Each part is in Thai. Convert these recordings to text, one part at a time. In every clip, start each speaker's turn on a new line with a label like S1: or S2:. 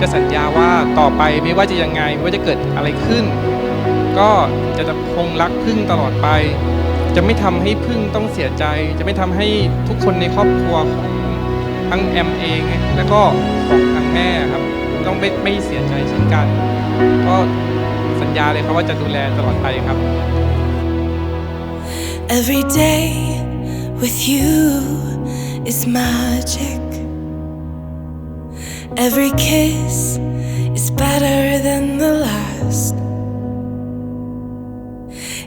S1: จะสัญญาว่าต่อไปไม่ว่าจะยังไงไม่ว่าจะเกิดอะไรขึ้น ก็จะจะคงรักพึ่งตลอดไป จะไม่ทำให้พึ่งต้องเสียใจ จะไม่ทำให้ทุกคนในครอบครัวของทั้งแอมเองแล้วก็ของทางแม่ครับ ต้องไม่ไม่เสียใจเช่นกัน ก็สัญญาเลยครับว่าจะดูแลตลอดไปครับ
S2: Every day with you is magic. Every kiss is better than the last.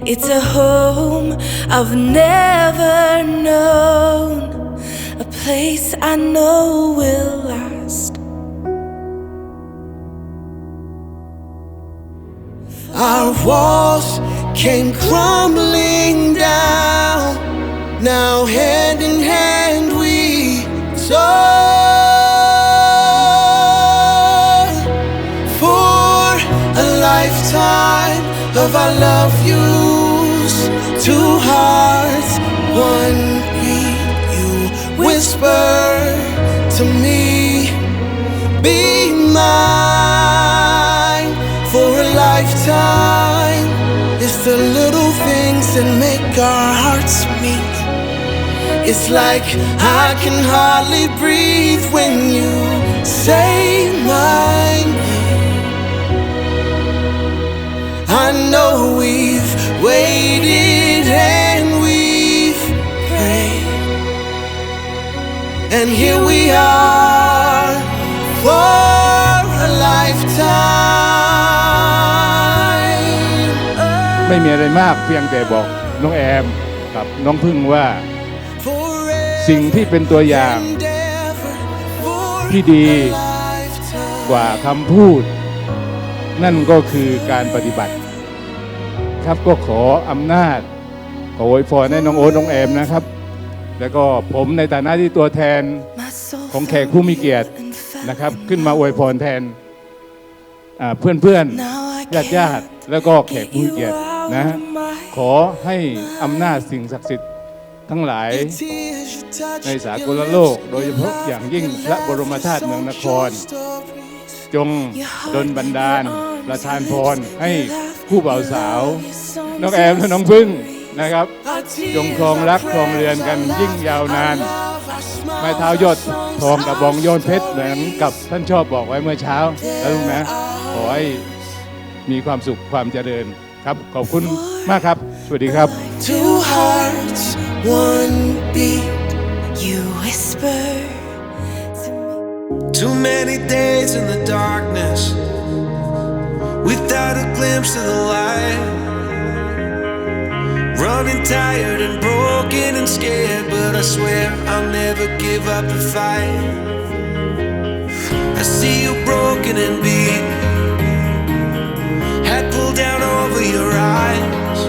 S2: It's a home I've never known, a place I know will last.
S3: Our walls came crumbling down. Now, hand in hand, we soar of our love yous. Two hearts, one beat. You whisper to me, be mine for a lifetime. It's the little things that make our hearts meet. It's like I can hardly breathe when you say my waited and we've prayed. And here we are for a lifetime.
S4: ไม่มีอะไรมากเพียงแต่บอกน้องแอมกับน้องพึ่งว่า สิ่งที่เป็นตัวอย่างที่ดีกว่าคำพูด นั่นก็คือการปฏิบัติ ครับก็ขออำนาจขออวยพรให้น้องโอ๊ตน้องแอมนะครับ แล้วก็ผมในฐานะที่ตัวแทนของแขกผู้มีเกียรตินะครับ ขึ้นมาอวยพรแทนเพื่อนเพื่อนญาติญาติๆแล้วก็แขกผู้มีเกียรตินะฮะขอให้อำนาจสิ่งศักดิ์สิทธิ์ทั้งหลายในสากลโลก โดยเฉพาะอย่างยิ่งพระบรมธาตุเมืองนคร จงดลบันดาลประทานพรให้ คู่บ่าวสาว น้องแอมและน้องพึ่งนะครับ จงครองรักครองเรือนกันยิ่งยาวนาน ไม้เท้ายอดทองกับบองโยนเพชรเหมือนกับท่านชอบบอกไว้เมื่อเช้าแล้วลูกนะ ขอให้มีความสุขความเจริญครับ ขอบคุณมากครับ สวัสดีครับ
S3: Two hearts, one beat.
S2: You whisper to me.
S5: Too many days in the darkness without a glimpse of the light. Running tired and broken and scared, but I swear I'll never give up the fight. I see you broken and beat, head pulled down over your eyes.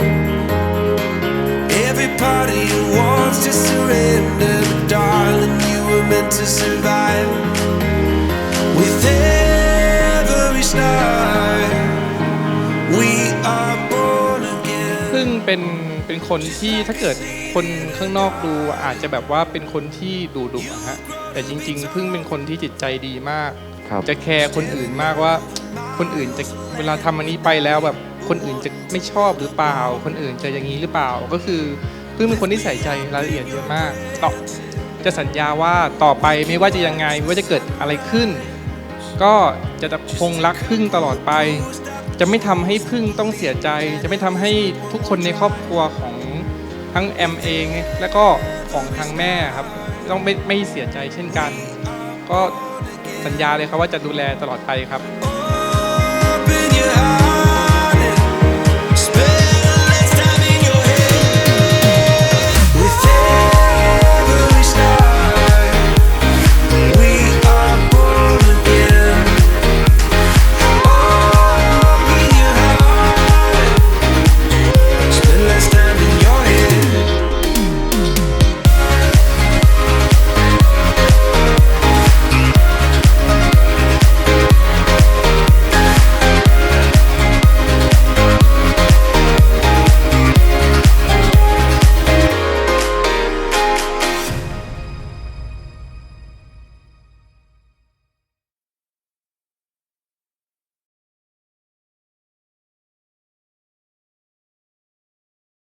S5: Every part of you wants to surrender, but darling, you were meant to survive. Again.
S1: พึ่งเป็นเป็นคนที่ถ้าเกิดคนข้างนอกดูอาจจะแบบว่าเป็นคนที่ดุดุอะฮะแต่จริง ๆ พึ่งเป็นคนที่จิตใจดีมาก
S4: ครับ
S1: จะแคร์คนอื่นมากว่า คนอื่นจะเวลาทำอันนี้ไปแล้วแบบคนอื่นจะไม่ชอบหรือเปล่า คนอื่นจะอย่างนี้หรือเปล่าก็คือพึ่งเป็นคนที่ใส่ใจรายละเอียดเยอะมากต่อจะสัญญาว่าต่อไปไม่ว่าจะยังไงไม่ว่าจะเกิดอะไรขึ้น ก็จะจะคงรักพึ่งตลอดไป จะไม่ทำให้พึ่งต้องเสียใจ จะไม่ทำให้ทุกคนในครอบครัวของทั้งแอมเอง แล้วก็ของทางแม่ครับ ต้องไม่ไม่เสียใจเช่นกัน ก็สัญญาเลยครับว่าจะดูแลตลอดไปครับ